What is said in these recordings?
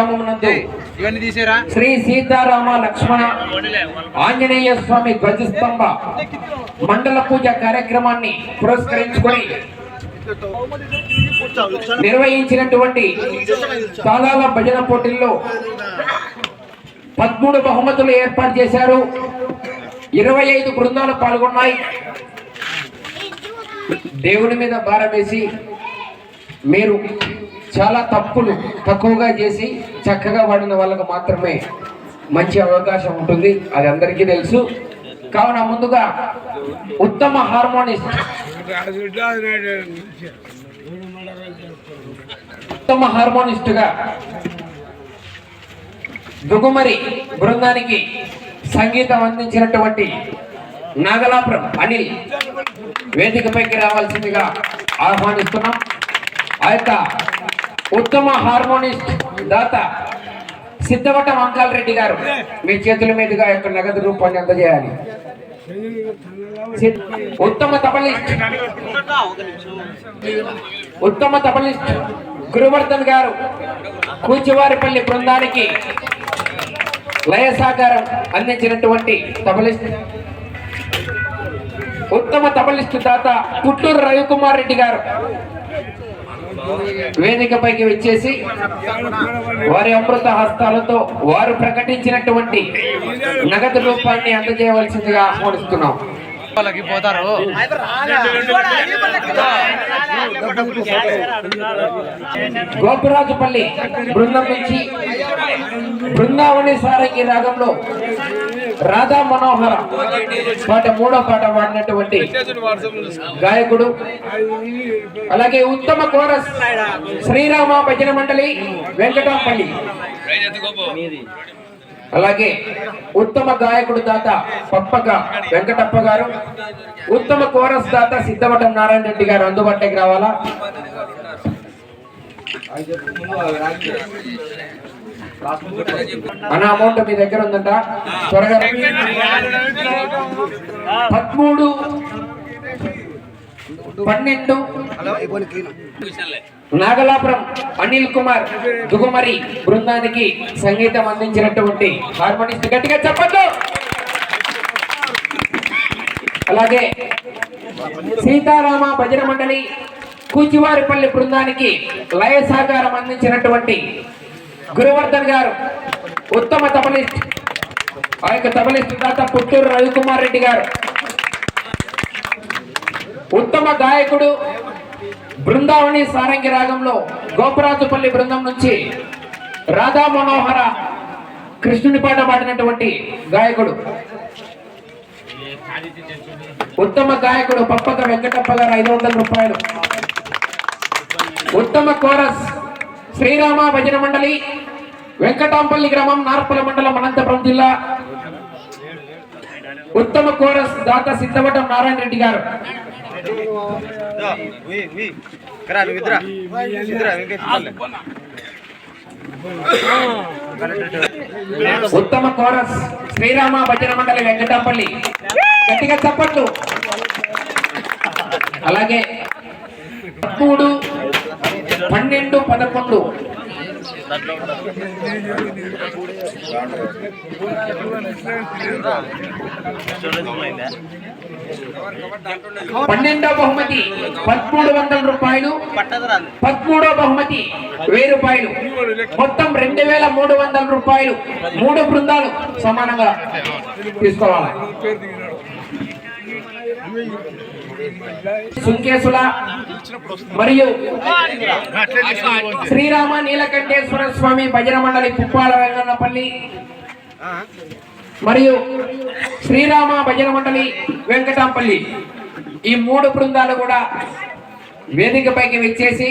కొల్పూరు మండలం తురకపల్లి గ్రామం నందు ఇవన్నీ తీసేరా. శ్రీ సీతారామ లక్ష్మణ ఆంజనేయ స్వామి ధ్వజస్తంభ మండల పూజ కార్యక్రమాన్ని పురస్కరించుకొని నిర్వహించినటువంటి తాళాల భజన పోటీల్లో పదమూడు బహుమతులు ఏర్పాటు చేశారు. ఇరవై ఐదు బృందాలు పాల్గొన్నాయి. దేవుని మీద భారం వేసి మీరు చాలా తప్పులు తక్కువగా చేసి చక్కగా వాడిన వాళ్ళకు మాత్రమే మంచి అవకాశం ఉంటుంది. అది అందరికీ తెలుసు. కావున ముందుగా ఉత్తమ హార్మోనిస్ట్. ఉత్తమ హార్మోనిస్ట్గా దుగుమరి బృందానికి సంగీతం అందించినటువంటి నాగలాపురం అనిల్ వేదికపైకి రావాల్సిందిగా ఆహ్వానిస్తున్నాం. ఆ యొక్క ఉత్తమ హార్మోనిస్ట్ దాత సిద్ధవట వంకాల్ రెడ్డి గారు. మీ చేతుల మీదుగా యొక్క నగదు రూపాన్ని అందజేయాలి. ఉత్తమ తబలిస్ట్. ఉత్తమ తబలిస్ట్ గురువర్ధన్ గారు కూచివారిపల్లి బృందానికి లయ సహకారం అందించినటువంటి తబలిస్ట్. ఉత్తమ తబలిస్ట్ దాత పుట్టూరు రవికుమార్ రెడ్డి గారు. వేదికపైకి వచ్చేసి వారి అమృత హస్తాలతో వారు ప్రకటించినటువంటి నగదు రూపాన్ని అందజేయవలసిందిగా ఆహ్వానిస్తున్నాం వాళ్ళకి పోతారు గోపురాజుపల్లి బృందం నుంచి బృందావని సారంగి రాగంలో రాధా మనోహర పాట మూడో పాట పాడినటువంటి గాయకుడు అలాగే ఉత్తమ కోరస్ శ్రీరామ భజన మండలి వెంకటంపల్లి అలాగే ఉత్తమ గాయకుడు దాత పప్పక వెంకటప్ప గారు ఉత్తమ కోరస్ దాత సిద్ధమఠం నారాయణ రెడ్డి గారు అందుబాటులోకి రావాలా? మన అమౌంట్ మీ దగ్గర ఉందంట. త్వరగా పదమూడు పన్నెండు నాగలాపురం అనిల్ కుమార్ దుగుమరి బృందానికి సంగీతం అందించినటువంటి హార్మోనిస్ట్ గట్టిగా చెప్పండి అలాగే సీతారామ భజన మండలి కూచివారిపల్లి బృందానికి లయ సహకారం అందించినటువంటి గురువర్ధన్ గారు ఉత్తమ తబలిస్ట్ ఆ యొక్క తబలిస్ట్ దాత పుత్తూరు రవికుమార్ రెడ్డి గారు. ఉత్తమ గాయకుడు బృందావని సారంగి రాగంలో గోపరాజుపల్లి బృందం నుంచి రాధా మనోహర కృష్ణుని పాట పాడినటువంటి గాయకుడు. ఉత్తమ గాయకుడు పప్పక వెంకటప్ప గారు ఐదు వందల రూపాయలు. ఉత్తమ కోరస్ శ్రీరామ భజన మండలి వెంకటాంపల్లి గ్రామం నార్పల మండలం అనంతపురం జిల్లా. ఉత్తమ కోరస్ దాత సిద్ధవటం నారాయణ రెడ్డి గారు. ఉత్తమ కోరస్ శ్రీరామ భజన మండలి వెంకటాపల్లి. గట్టిగా చెప్పట్లు అలాగే మూడు పన్నెండు పదకొండు. పన్నెండో బహుమతి పదమూడు వందల రూపాయలు పదమూడో బహుమతి వెయ్యి రూపాయలు. మొత్తం రెండు వేల మూడు వందల రూపాయలు. మూడు బృందాలు సమానంగా తీసుకోవాలి. సుంకేశుల మరియు శ్రీరామ నీలకంఠేశ్వర స్వామి భజన మండలి కుప్పాల వెంగన్నపల్లి మరియు శ్రీరామ భజన మండలి వెంకటాంపల్లి. ఈ మూడు బృందాలు కూడా వేదికపైకి వచ్చేసి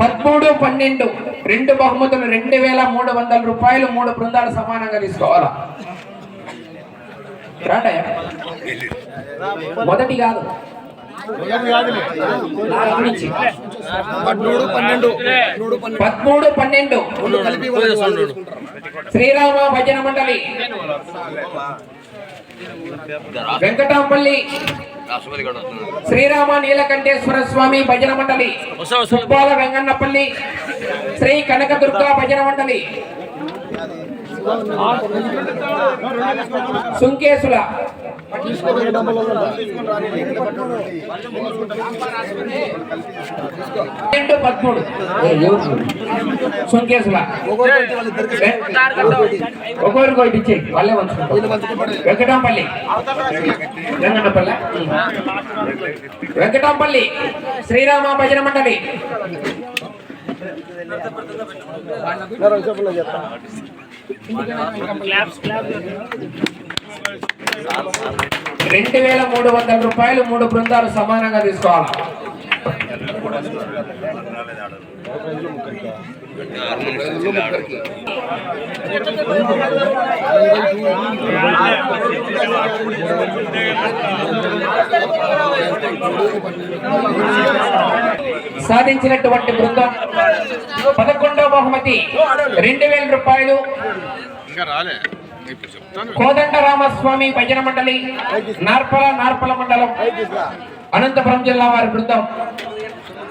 పదమూడు పన్నెండు రెండు బహుమతులు రెండు వేల మూడు వందల రూపాయలు మూడు బృందాలు సమానంగా తీసుకోవాలా? మొదటి కాదు. పదమూడు పన్నెండు. పదమూడు శ్రీరామ భజన మండలి. వెంకటాంపల్లి. శ్రీరామ నీలకంఠేశ్వర స్వామి భజన మండలి. సుబ్బాల వెంగన్నపల్లి. శ్రీ కనకదుర్గ భజన మండలి. సుంకేసుల రెండు పదమూడు. సుంకేసుల ఒకరికి ఒకటి ఇచ్చే వాళ్ళే పంచుకుంటారు. వెంకటంపల్లి. వెంకటపల్లి. వెంకటంపల్లి. శ్రీరామ భజన మండలి. రెండు వేల మూడు వందల రూపాయలు మూడు బృందాలు సమానంగా తీసుకోవాలి. సాధించినటువంటి బృందం పదకొండు బహుమతి రెండు వేల రూపాయలు. కోదండ రామస్వామి భజన మండలి నార్పల నార్పల మండలం అనంతపురం జిల్లా వారి బృందం.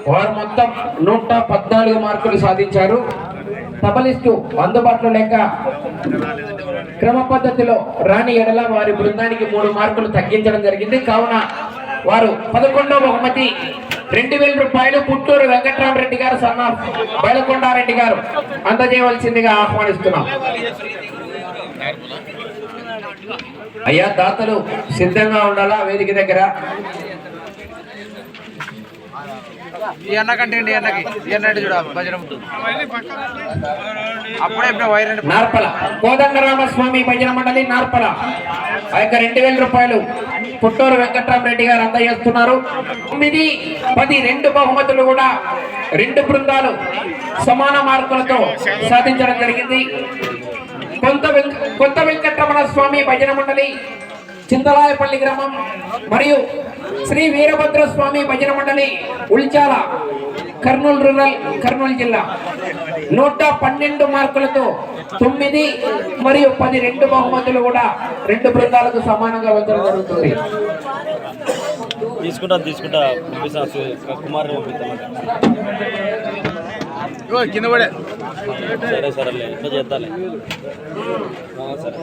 వారు మొత్తం నూట పద్నాలుగు మార్కులు సాధించారు. తబలిస్టు అందుబాటులో లేక క్రమ పద్ధతిలో రాని ఎడల వారి బృందానికి మూడు మార్కులు తగ్గించడం జరిగింది. కావున వారు పదకొండవ బహుమతి రెండు వేల రూపాయలు పుట్టూరు వెంకట్రామరెడ్డి గారు సన్న బయలకొండారెడ్డి గారు అందజేయవలసిందిగా ఆహ్వానిస్తున్నాం. అయ్యా దాతలు సిద్ధంగా ఉండాలా వేదిక దగ్గర? ఈ అన్న కంటే ఈ అన్నకి ఈ అన్న చూడ భజన అప్పుడే నార్పల. కోదండరామస్వామి భజన మండలి నార్పల. ఆ యొక్క రెండు వేల రూపాయలు పుట్టూరు వెంకట్రామరెడ్డి గారు అందజేస్తున్నారు తొమ్మిది పది రెండు బహుమతులు కూడా రెండు బృందాలు సమాన మార్కులతో సాధించడం జరిగింది. కొంత వెంక- కొత్త వెంకటరమణ స్వామి భజన మండలి చింతలాయపల్లి గ్రామం మరియు శ్రీ వీరభద్ర స్వామి భజన మండలి ఉల్చాల కర్నూలు రూరల్ కర్నూలు జిల్లా. నూట పన్నెండు మార్కులతో తొమ్మిది మరియు పది రెండు బహుమతులు కూడా రెండు బృందాలకు సమానంగా వచ్చడం జరుగుతుంది. తీసుకుంటా తీసుకుంటా. కుమార్ కింద పడే. సరే సరేలే ఇట్లా చేద్దాలే. సరే.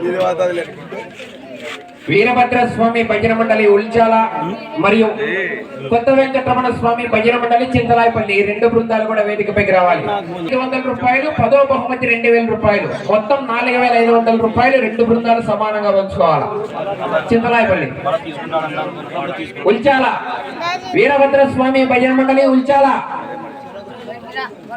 ఇది వాతావరణం వీరభద్ర స్వామి భజన మండలి ఉల్చాల మరియు కొత్త వెంకటరమణ స్వామి భజన మండలి చింతలాయపల్లి. ఈ రెండు బృందాలు కూడా వేదికపైకి రావాలి. ఐదు వందల రూపాయలు పదో బహుమతి రెండు వేల రూపాయలు. మొత్తం నాలుగు వేల ఐదు వందల రూపాయలు రెండు బృందాలు సమానంగా పంచుకోవాలి? చింతలాయపల్లి. ఉల్చాల వీరభద్ర స్వామి భజన మండలి ఉల్చాల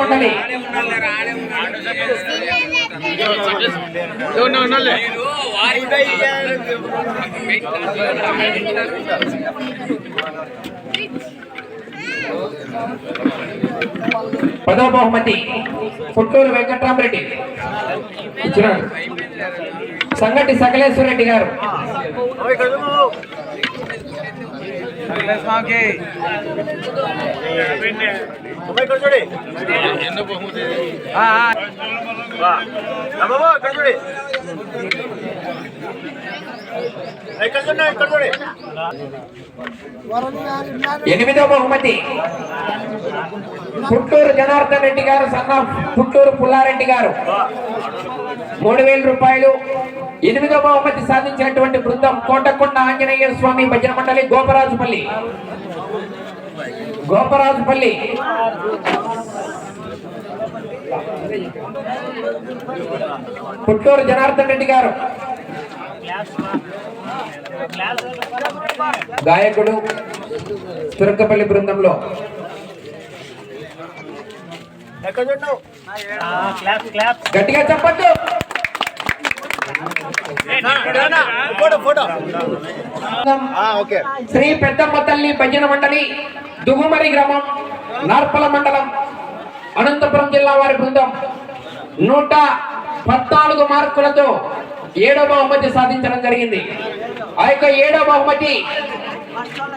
మండలి పదో బహుమతి పుట్టూరు వెంకట్రామరెడ్డి. సంగటి సకలేశ్వర రెడ్డి గారు. ఎనిమిదో బహుమతి. పుట్టూరు జనార్దన్ రెడ్డి గారు సన్న పుట్టూరు పుల్లారెడ్డి గారు. మూడు వేల రూపాయలు ఎనిమిదో బహుమతి సాధించినటువంటి బృందం కోటకొండ ఆంజనేయ స్వామి భజన మండలి గోపరాజుపల్లి. గోపరాజుపల్లి. పుట్టూరు జనార్దన్ రెడ్డి గారు. గాయకుడు తురకపల్లి బృందంలో. గట్టిగా ఓకే శ్రీ పెద్దమ్మ తల్లి భజన మండలి దుగుమరి గ్రామం నార్పల మండలం అనంతపురం జిల్లా వారి బృందం. నూట పద్నాలుగు మార్కులతో ఏడో బహుమతి సాధించడం జరిగింది. ఆ యొక్క ఏడో బహుమతి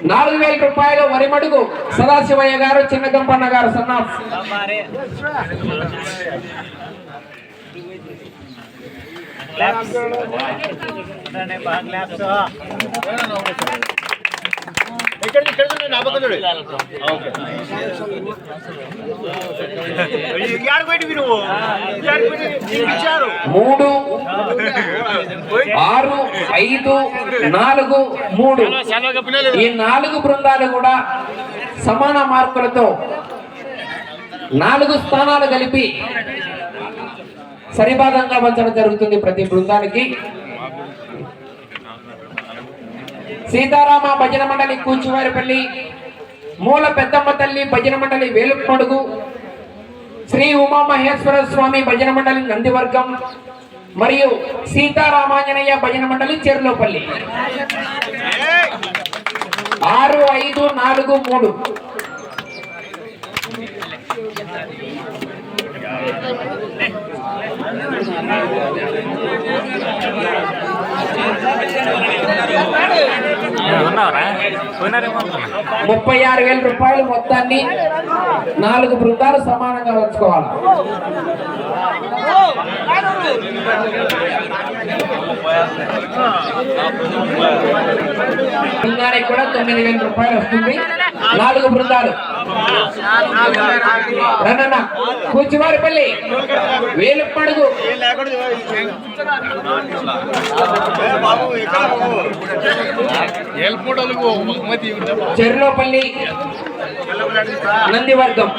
నాలుగు వేల రూపాయలు వరిమడుగు సదాశివయ్య గారు చిన్నగంపన్న గారు సన్నా ఇక్కడ ఇక్కడ చూడండి నా పక్కన మూడు ఆరు ఐదు నాలుగు మూడు. ఈ నాలుగు బృందాలు కూడా సమాన మార్కులతో నాలుగు స్థానాలు కలిపి సరిభాగంగా పంచడం జరుగుతుంది ప్రతి బృందానికి. సీతారామ భజన మండలి కూచువారిపల్లి మూల పెద్దమ్మ తల్లి భజన మండలి వేలుపడుగు శ్రీ ఉమామహేశ్వర స్వామి భజన మండలి నందివర్గం మరియు సీతారామాంజనేయ భజన మండలి చెర్లోపల్లి. ఆరు ఐదు నాలుగు మూడు. ముప్పై ఆరు వేల రూపాయలు మొత్తాన్ని నాలుగు బృందాలు సమానంగా ఉంచుకోవాలి. బృందానికి కూడా తొమ్మిది వేల రూపాయలు వస్తుంది. నాలుగు బృందాలు. కూచివారిపల్లి వేలు పడుగు. చెర్లోపల్లి నందివర్గం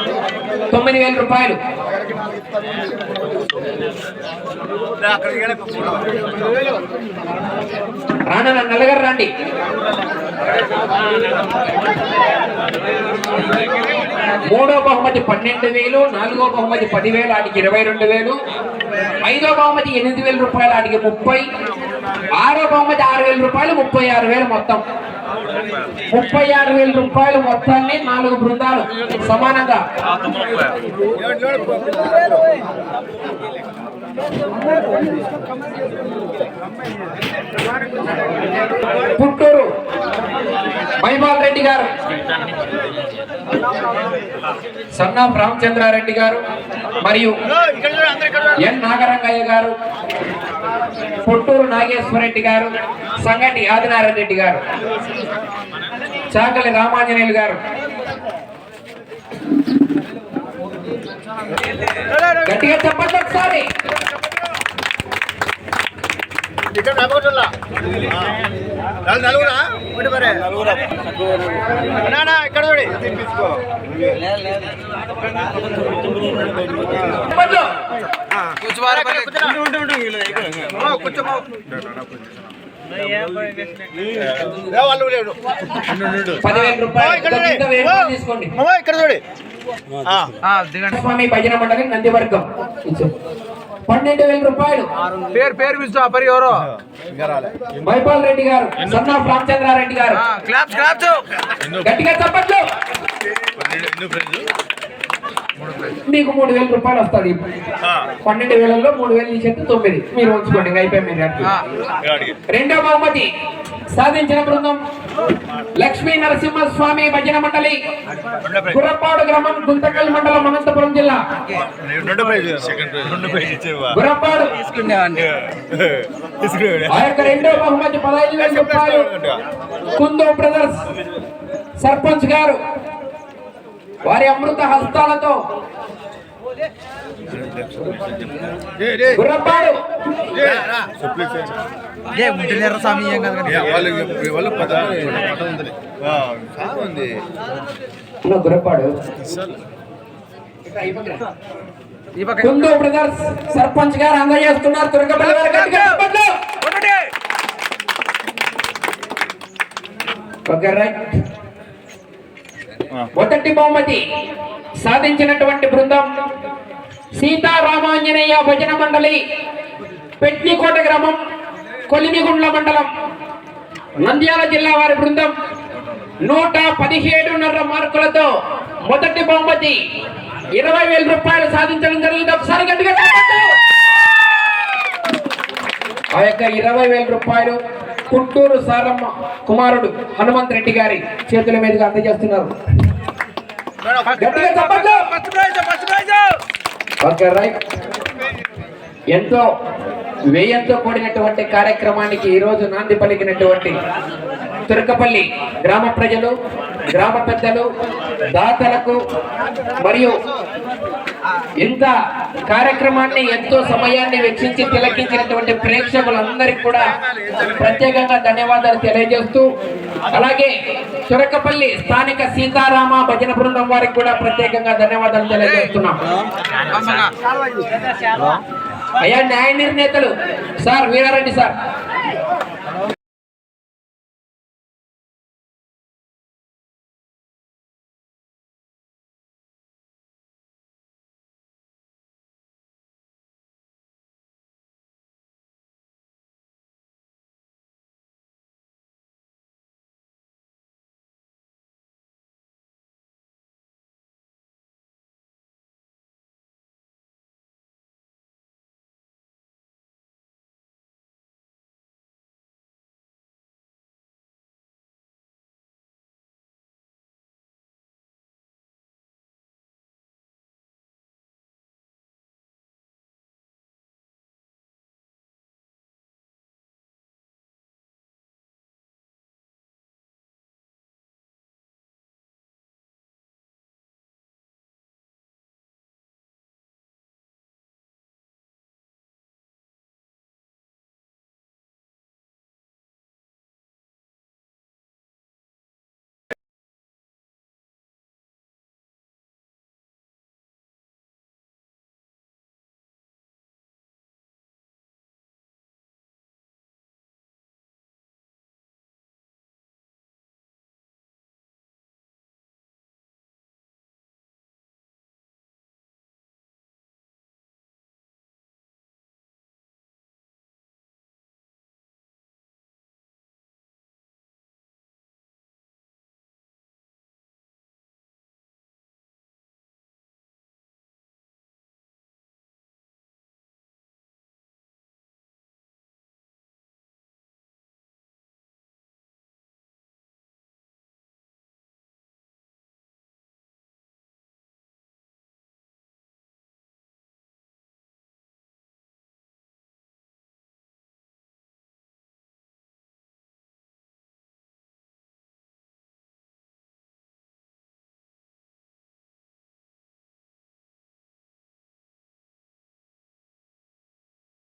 తొమ్మిది వేల రూపాయలు. రానన్న నల్లగారు రండి. మూడో బహుమతి పన్నెండు వేలు నాలుగో బహుమతి పదివేలు ఆటికి ఇరవై రెండు వేలు ఐదో బహుమతి ఎనిమిది వేల రూపాయలు ఆటికి ముప్పై ఆరో బహుమతి ఆరు వేల రూపాయలు ముప్పై ఆరు వేలు మొత్తం. ముప్పై ఆరు వేల రూపాయలు మొత్తాన్ని నాలుగు బృందాలు సమానంగా. పుట్టూరు మహిమాల్ రెడ్డి గారు. సన్నాఫ్ రామచంద్రారెడ్డి గారు మరియు ఎన్ నాగరంగయ్య గారు పుట్టూరు నాగేశ్వరరెడ్డి గారు సంగటి ఆదినారాయణ రెడ్డి గారు చాకలి రామాంజనేయులు గారు గట్టిగా చెప్పండి ఒకసారి. ఇక్కడ చూడు. పదివేల రూపాయలు. తీసుకోండి. ఇక్కడ దిగండి. స్వామి భజన మండలి నందివర్గం. పన్నెండు వేల రూపాయలు. పేరు పేరు పిలుచు ఆ పరి ఎవరు? మైపాల్ రెడ్డి గారు సన్నాఫ్ రామచంద్రారెడ్డి గారు. Claps claps. గట్టిగా చెప్పట్లు మీకు మూడు వేల రూపాయలు వస్తుంది పన్నెండు వేలలో మూడు వేలు తీసేస్తే తొమ్మిది. మీరు ఉంచుకోండి అయిపోయి మీరు. రెండో బహుమతి. సాధించిన బృందం లక్ష్మీ నరసింహస్వామి భజన మండలి గుర్రపాడు గ్రామం గుంతకల్ మండలం అనంతపురం జిల్లా. గుర్రపాడు. ఆ యొక్క రెండో బహుమతి పదహైదు వేల రూపాయలు. కుందో బ్రదర్స్ సర్పంచ్ గారు వారి అమృత హస్తాలతో ఉంటున్నారా స్వామి. వాళ్ళు బ్రదర్స్ సర్పంచ్ గారు అందజేస్తున్నారు మొదటి బహుమతి సాధించినటువంటి బృందం సీతారామాంజనేయ భజన మండలి పెట్నికోట గ్రామం కొలిమిగుండ్ల మండలం నంద్యాల జిల్లా వారి బృందం. నూట పదిహేడున్నర మార్కులతో మొదటి బహుమతి ఇరవై వేల రూపాయలు సాధించడం జరిగింది. ఒకసారి గట్టిగా. ఆ యొక్క ఇరవై వేల రూపాయలు గుంటూరు సారమ్మ కుమారుడు హనుమంత్ రెడ్డి గారి చేతుల మీదుగా అందజేస్తున్నారు. గట్టిగా ఓకే రైట్. ఎంతో వ్యయంతో కూడినటువంటి కార్యక్రమానికి ఈ రోజు నాంది పలికినటువంటి తురకపల్లి గ్రామ ప్రజలు గ్రామ పెద్దలు దాతలకు మరియు ఇంత కార్యక్రమాన్ని ఎంతో సమయాన్ని వెచ్చించి తిలకించినటువంటి ప్రేక్షకులందరికీ కూడా ప్రత్యేకంగా ధన్యవాదాలు తెలియజేస్తూ అలాగే తురకపల్లి స్థానిక సీతారామ భజన బృందం వారికి కూడా ప్రత్యేకంగా ధన్యవాదాలు తెలియజేస్తున్నాం. అయ్యా న్యాయ నిర్ణేతలు. Sir Veera Reddy sir.